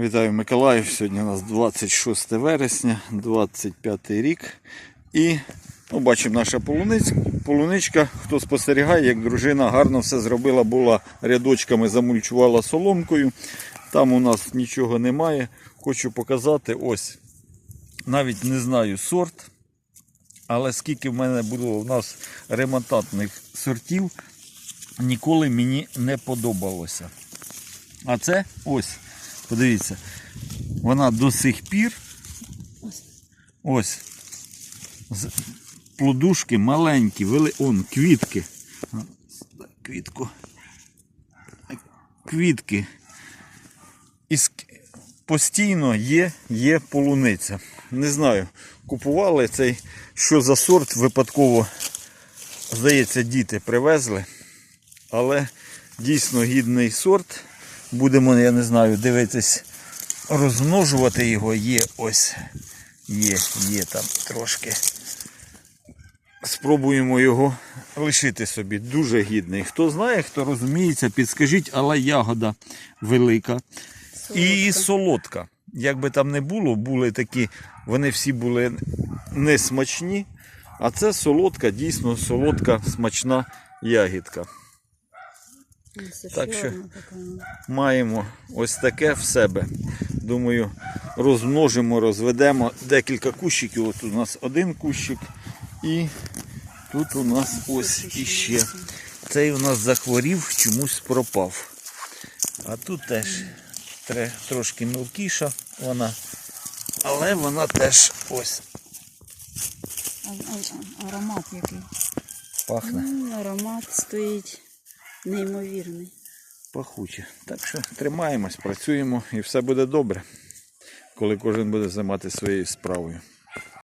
Вітаю Миколаїв. Сьогодні у нас 26 вересня, 25 рік. І ну, бачимо наша полуниця. полуничка. Хто спостерігає, як дружина гарно все зробила, була рядочками, замульчувала соломкою. Там у нас нічого немає. Хочу показати ось. Навіть не знаю сорт. Але скільки в мене було у нас ремонтантних сортів, ніколи мені не подобалося. А це ось, подивіться, вона до сих пір ось плодушки маленькі, вели, он, квітки. Квітку. Квітки. І постійно є, є полуниця. Не знаю, купували цей, що за сорт випадково, здається, діти привезли. Але дійсно гідний сорт. Будемо, я не знаю, дивитись, розмножувати його. Є ось, є, є там трошки. Спробуємо його лишити собі. Дуже гідний. Хто знає, хто розуміється, підскажіть, але ягода велика і солодка. Як би там не було, були такі, вони всі були не смачні, а це солодка, дійсно солодка, смачна ягідка. Так що- маємо ось таке в себе. Думаю, розмножимо, розведемо декілька кущиків. От у нас один кущик і тут у нас ось іще. Цей у нас захворів, чомусь пропав. А тут теж трошки мілкіша вона, але вона теж ось аромат який. пахне аромат стоїть неймовірний. пахуче. Так що тримаємось, працюємо і все буде добре, коли кожен буде займатися своєю справою.